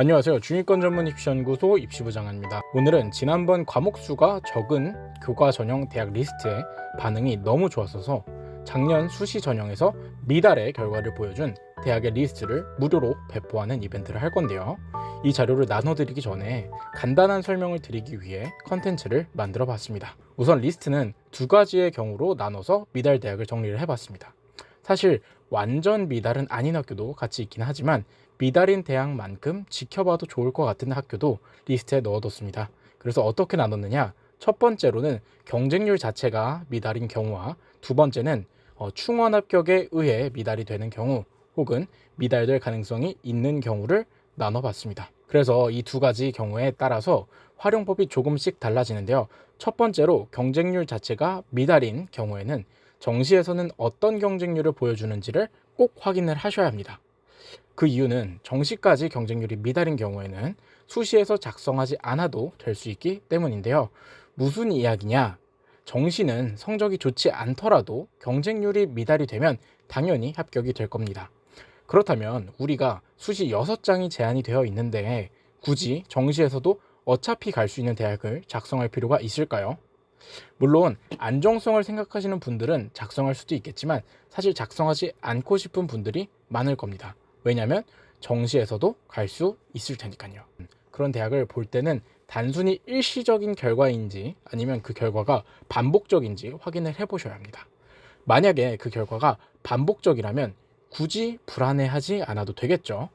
안녕하세요. 중위권 전문 입시연구소 입시부장입니다. 오늘은 지난번 과목 수가 적은 교과 전형 대학 리스트에 반응이 너무 좋았어서 작년 수시 전형에서 미달의 결과를 보여준 대학의 리스트를 무료로 배포하는 이벤트를 할 건데요. 이 자료를 나눠드리기 전에 간단한 설명을 드리기 위해 컨텐츠를 만들어 봤습니다. 우선 리스트는 두 가지의 경우로 나눠서 미달 대학을 정리를 해봤습니다. 사실 완전 미달은 아닌 학교도 같이 있긴 하지만 미달인 대학만큼 지켜봐도 좋을 것 같은 학교도 리스트에 넣어뒀습니다. 그래서 어떻게 나눴느냐? 첫 번째로는 경쟁률 자체가 미달인 경우와 두 번째는 어, 충원 합격에 의해 미달이 되는 경우 혹은 미달될 가능성이 있는 경우를 나눠봤습니다. 그래서 이 두 가지 경우에 따라서 활용법이 조금씩 달라지는데요. 첫 번째로 경쟁률 자체가 미달인 경우에는 정시에서는 어떤 경쟁률을 보여주는지를 꼭 확인을 하셔야 합니다. 그 이유는 정시까지 경쟁률이 미달인 경우에는 수시에서 작성하지 않아도 될 수 있기 때문인데요. 무슨 이야기냐? 정시는 성적이 좋지 않더라도 경쟁률이 미달이 되면 당연히 합격이 될 겁니다. 그렇다면 우리가 수시 6장이 제한이 되어 있는데 굳이 정시에서도 어차피 갈 수 있는 대학을 작성할 필요가 있을까요? 물론 안정성을 생각하시는 분들은 작성할 수도 있겠지만 사실 작성하지 않고 싶은 분들이 많을 겁니다. 왜냐하면 정시에서도 갈 수 있을 테니까요. 그런 대학을 볼 때는 단순히 일시적인 결과인지 아니면 그 결과가 반복적인지 확인을 해보셔야 합니다. 만약에 그 결과가 반복적이라면 굳이 불안해하지 않아도 되겠죠.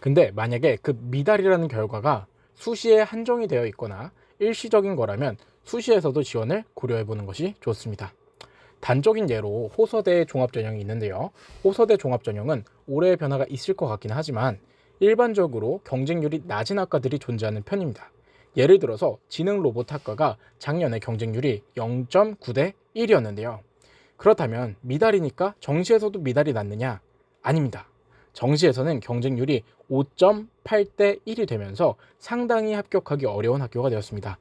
근데 만약에 그 미달이라는 결과가 수시에 한정이 되어 있거나 일시적인 거라면 수시에서도 지원을 고려해 보는 것이 좋습니다. 단적인 예로 호서대 종합전형이 있는데요. 호서대 종합전형은 올해의 변화가 있을 것 같긴 하지만 일반적으로 경쟁률이 낮은 학과들이 존재하는 편입니다. 예를 들어서 지능 로봇 학과가 작년에 경쟁률이 0.9대 1이었는데요. 그렇다면 미달이니까 정시에서도 미달이 났느냐? 아닙니다. 정시에서는 경쟁률이 5.8대 1이 되면서 상당히 합격하기 어려운 학교가 되었습니다.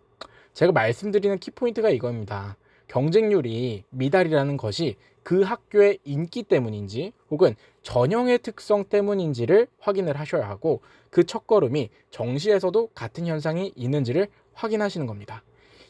제가 말씀드리는 키포인트가 이겁니다. 경쟁률이 미달이라는 것이 그 학교의 인기 때문인지 혹은 전형의 특성 때문인지를 확인을 하셔야 하고 그 첫걸음이 정시에서도 같은 현상이 있는지를 확인하시는 겁니다.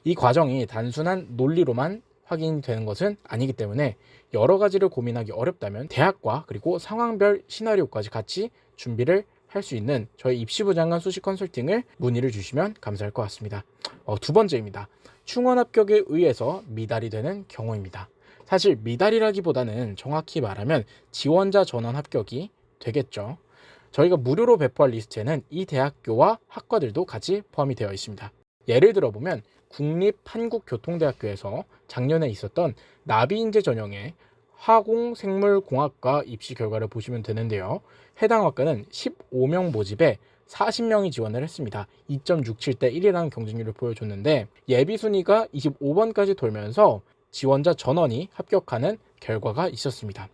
이 과정이 단순한 논리로만 확인이 되는 것은 아니기 때문에 여러 가지를 고민하기 어렵다면 대학과 그리고 상황별 시나리오까지 같이 준비를 할 수 있는 저희 입시부 장관 수시 컨설팅을 문의를 주시면 감사할 것 같습니다. 어, 두 번째입니다. 충원 합격에 의해서 미달이 되는 경우입니다. 사실 미달이라기보다는 정확히 말하면 지원자 전원 합격이 되겠죠. 저희가 무료로 배포할 리스트에는 이 대학교와 학과들도 같이 포함이 되어 있습니다. 예를 들어 보면 국립한국교통대학교에서 작년에 있었던 나비인재 전형의 화공생물공학과 입시 결과를 보시면 되는데요. 해당 학과는 15명 모집에 40명이 지원을 했습니다. 2.67대 1이라는 경쟁률을 보여줬는데 예비 순위가 25번까지 돌면서 지원자 전원이 합격하는 결과가 있었습니다.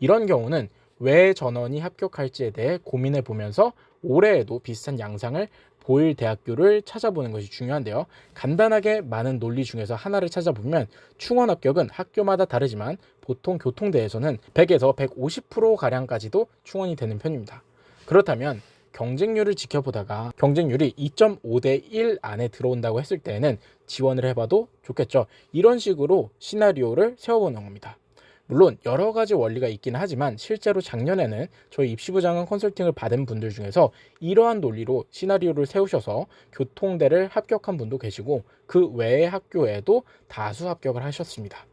이런 경우는 왜 전원이 합격할지에 대해 고민해 보면서 올해에도 비슷한 양상을 보일 대학교를 찾아보는 것이 중요한데요. 간단하게 많은 논리 중에서 하나를 찾아보면 충원 합격은 학교마다 다르지만 보통 교통대에서는 100에서 150% 가량까지도 충원이 되는 편입니다. 그렇다면 경쟁률을 지켜보다가 경쟁률이 2.5대 1 안에 들어온다고 했을 때에는 지원을 해봐도 좋겠죠. 이런 식으로 시나리오를 세워보는 겁니다. 물론 여러 가지 원리가 있긴 하지만 실제로 작년에는 저희 입시부 장관 컨설팅을 받은 분들 중에서 이러한 논리로 시나리오를 세우셔서 교통대를 합격한 분도 계시고 그 외의 학교에도 다수 합격을 하셨습니다.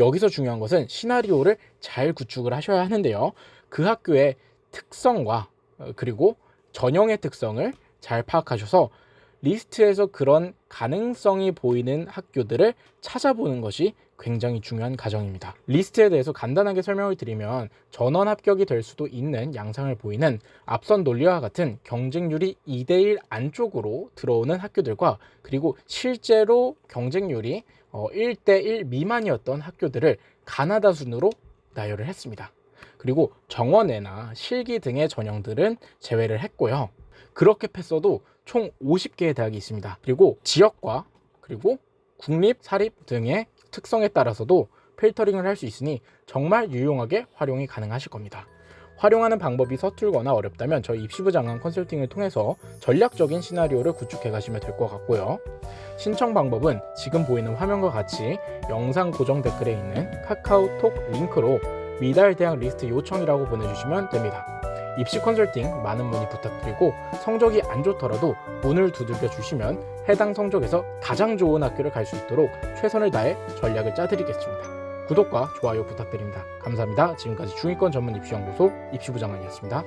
여기서 중요한 것은 시나리오를 잘 구축을 하셔야 하는데요. 그 학교의 특성과 어, 그리고 전형의 특성을 잘 파악하셔서 리스트에서 그런 가능성이 보이는 학교들을 찾아보는 것이 굉장히 중요한 과정입니다. 리스트에 대해서 간단하게 설명을 드리면 전원 합격이 될 수도 있는 양상을 보이는 앞선 논리와 같은 경쟁률이 2대1 안쪽으로 들어오는 학교들과 그리고 실제로 경쟁률이 1대1 미만이었던 학교들을 가나다 순으로 나열을 했습니다. 그리고 정원외나 실기 등의 전형들은 제외를 했고요. 그렇게 했어도 총 50개의 대학이 있습니다. 그리고 지역과 그리고 국립, 사립 등의 특성에 따라서도 필터링을 할 수 있으니 정말 유용하게 활용이 가능하실 겁니다. 활용하는 방법이 서툴거나 어렵다면 저희 입시부 장관 컨설팅을 통해서 전략적인 시나리오를 구축해 가시면 될 것 같고요. 신청 방법은 지금 보이는 화면과 같이 영상 고정 댓글에 있는 카카오톡 링크로 미달 대학 리스트 요청이라고 보내주시면 됩니다. 입시 컨설팅 많은 문의 부탁드리고 성적이 안 좋더라도 문을 두들겨 주시면 해당 성적에서 가장 좋은 학교를 갈 수 있도록 최선을 다해 전략을 짜드리겠습니다. 구독과 좋아요 부탁드립니다. 감사합니다. 지금까지 중위권 전문 입시연구소 입시부장관이었습니다.